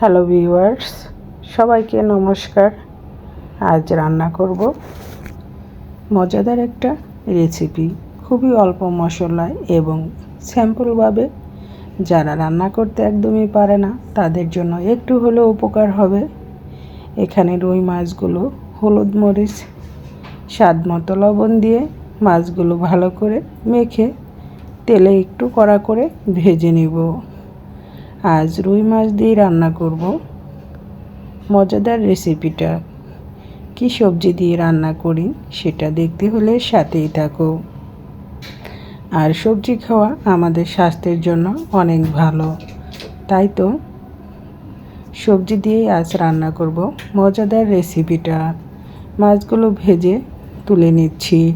Hello viewers, সবাইকে নমস্কার। আজ রান্না করব মজাদার একটা রেসিপি খুবই অল্প মশলায় এবং স্যাম্পলভাবে যারা রান্না করতে একদমই পারে না, তাদের জন্য একটু হলেও উপকার হবে। এখানে রুই মাছগুলো, হলুদ মরিচ, স্বাদ মতো লবণ দিয়ে মাছগুলো ভালো করে মেখে তেলে একটু কড়া করে ভেজে নিব। আজ রুই মাছ দিয়ে রান্না করব। মজাদার রেসিপিটা। কি সবজি দিয়ে রান্না করি সেটা দেখতে হলে সাথেই থাকো। আর সবজি খাওয়া আমাদের স্বাস্থ্যের জন্য অনেক ভালো। তাই তো সবজি দিয়েই আজ রান্না করব মজাদার রেসিপিটা। মাছগুলো ভেজে তুলে নিচ্ছি।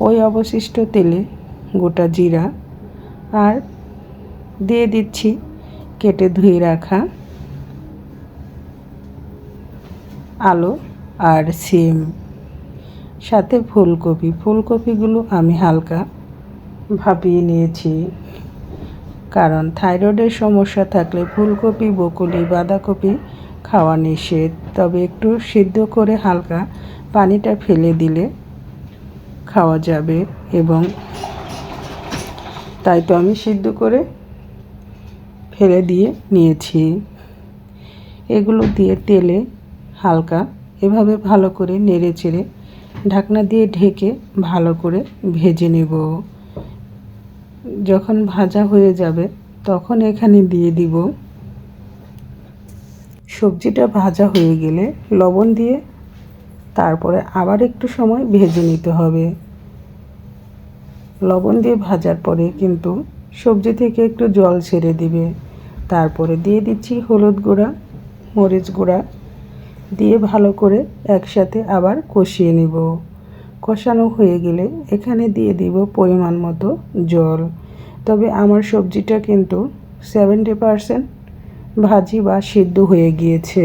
ওই অবশিষ্ট তেলে গোটা জিরা আর দিয়ে দিচ্ছি কেটে ধুয়ে রাখা আলু আর সিম, সাথে ফুলকপি। ফুলকপিগুলো আমি হালকা ভাপিয়ে নিয়েছি, কারণ থাইরয়েডের সমস্যা থাকলে ফুলকপি বকুলি বাঁধাকপি খাওয়া নিষেধ। তবে একটু সিদ্ধ করে হালকা পানিটা ফেলে দিলে খাওয়া যাবে এবং তাই তো আমি সিদ্ধ করে ফেলে দিয়ে নিয়েছি। এগুলো দিয়ে তেলে হালকা এভাবে ভালো করে নেড়ে চেড়ে ঢাকনা দিয়ে ঢেকে ভালো করে ভেজে নেব। যখন ভাজা হয়ে যাবে তখন এখানে দিয়ে দিব সবজিটা ভাজা হয়ে গেলে লবণ দিয়ে তারপরে আবার একটু সময় ভেজে নিতে হবে। লবণ দিয়ে ভাজার পরে কিন্তু সবজি থেকে একটু জল ছেড়ে দিবে। তারপরে দিয়ে দিচ্ছি হলুদ গুঁড়া, মরিচ গুঁড়া। দিয়ে ভালো করে একসাথে আবার কষিয়ে নিব। কষানো হয়ে গেলে এখানে দিয়ে দিব পরিমাণ মতো জল। তবে আমার সবজিটা কিন্তু সেভেন্টি পারসেন্ট ভাজি বা সিদ্ধ হয়ে গিয়েছে,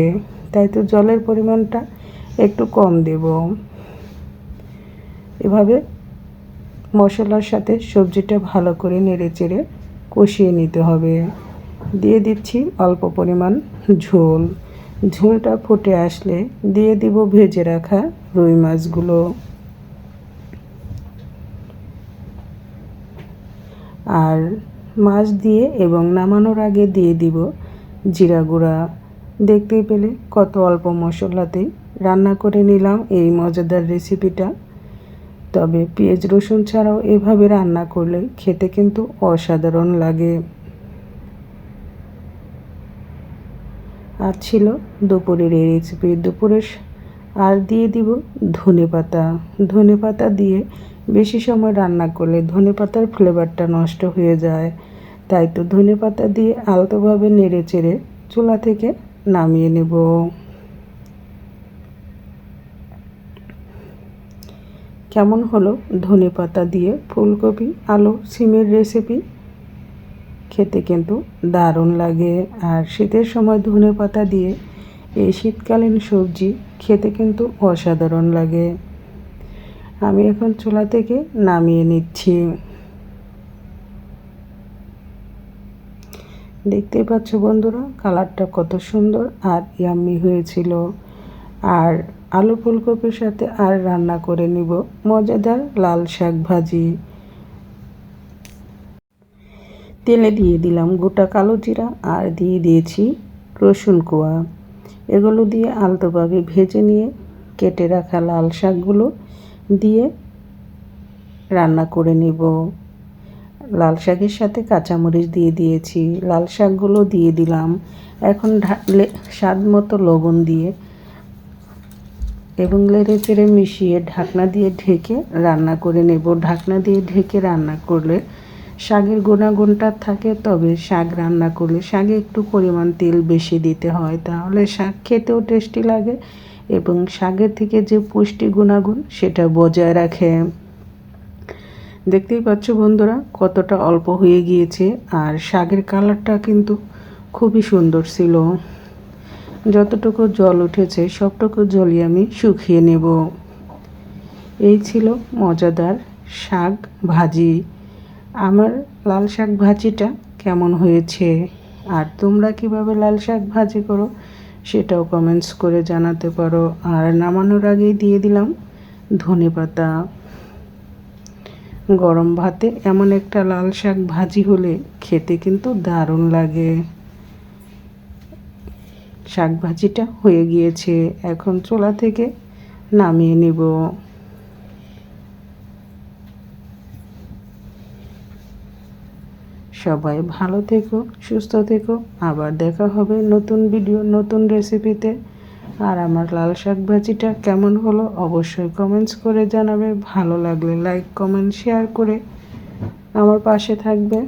তাই তো জলের পরিমাণটা একটু কম দেব। এভাবে মশলার সাথে সবজিটা ভালো করে নেড়ে চেড়ে কষিয়ে নিতে হবে। দিয়ে দিচ্ছি অল্প পরিমাণ ঝোল। ঝোলটা ফুটে আসলে দিয়ে দিব ভেজে রাখা রুই মাছগুলো। আর মাছ দিয়ে এবং নামানোর আগে দিয়ে দিব জিরা গুঁড়া। দেখতেই পেলে কত অল্প মশলাতেই রান্না করে নিলাম এই মজাদার রেসিপিটা। তবে পেঁয়াজ রসুন ছাড়াও এভাবে রান্না করলে খেতে কিন্তু অসাধারণ লাগে। আর ছিল দুপুরের এই রেসিপি দুপুরের আর দিয়ে দিব ধনে পাতা। ধনে পাতা দিয়ে বেশি সময় রান্না করলে ধনে পাতার ফ্লেভারটা নষ্ট হয়ে যায়। তাই তো ধনে পাতা দিয়ে আলতোভাবে নেড়ে চেড়ে চুলা থেকে নামিয়ে নেব। কেমন হলো ধনে পাতা দিয়ে ফুলকপি, আলু, সিমের রেসিপি খেতে কিন্তু দারুণ লাগে। আর শীতের সময় ধনে পাতা দিয়ে এই শীতকালীন সবজি খেতে কিন্তু অসাধারণ লাগে। আমি এখন চুলা থেকে নামিয়ে নিচ্ছি। দেখতে পাচ্ছ বন্ধুরা, কালারটা কত সুন্দর আর ইয়াম্মি হয়েছিল। আর আলু ফুলকপির সাথে আর রান্না করে নিব মজাদার লাল শাক ভাজি। তেলে দিয়ে দিলাম গোটা কালো জিরা আর দিয়ে দিয়েছি রসুন কোয়া। এগুলো দিয়ে আলতোভাবে ভেজে নিয়ে কেটে রাখা লাল শাকগুলো দিয়ে রান্না করে নিব। লাল শাকের সাথে কাঁচামরিচ দিয়ে দিয়েছি, লাল শাকগুলো দিয়ে দিলাম। এখন স্বাদ মতো লবণ দিয়ে এবং লেড়ে চেড়ে মিশিয়ে ঢাকনা দিয়ে ঢেকে রান্না করে নেব। ঢাকনা দিয়ে ঢেকে রান্না করলে শাকের গুণাগুণটা থাকে, তবে শাক রান্না করলে শাকে একটু পরিমাণ তেল বেশি দিতে হয়। তাহলে শাক খেতেও টেস্টি লাগে এবং শাকের থেকে যে পুষ্টি গুণাগুণ সেটা বজায় রাখে। দেখতেই পাচ্ছ বন্ধুরা, কতটা অল্প হয়ে গিয়েছে আর শাকের কালারটা কিন্তু খুবই সুন্দর ছিল। যতটুকু জল উঠেছে, সবটুকু জলই আমি শুকিয়ে নেব। এই ছিল মজাদার শাক ভাজি। আমার লাল শাক ভাজিটা কেমন হয়েছে? আর তোমরা কীভাবে লাল শাক ভাজি করো সেটাও কমেন্টস করে জানাতে পারো। আর নামানোর আগেই দিয়ে দিলাম ধনে পাতা। গরম ভাতে এমন একটা লাল শাক ভাজি হলে খেতে কিন্তু দারুণ লাগে। শাক ভাজিটা হয়ে গিয়েছে। এখন চোলা থেকে নামিয়ে নিব। সবাই ভালো থেকো, সুস্থ থেকো। আবার দেখা হবে নতুন ভিডিও নতুন রেসিপিতে আর আমার লাল শাক ভাজিটা কেমন হলো অবশ্যই কমেন্টস করে জানাবে। ভালো লাগলে লাইক কমেন্ট শেয়ার করে আমার পাশে থাকবে।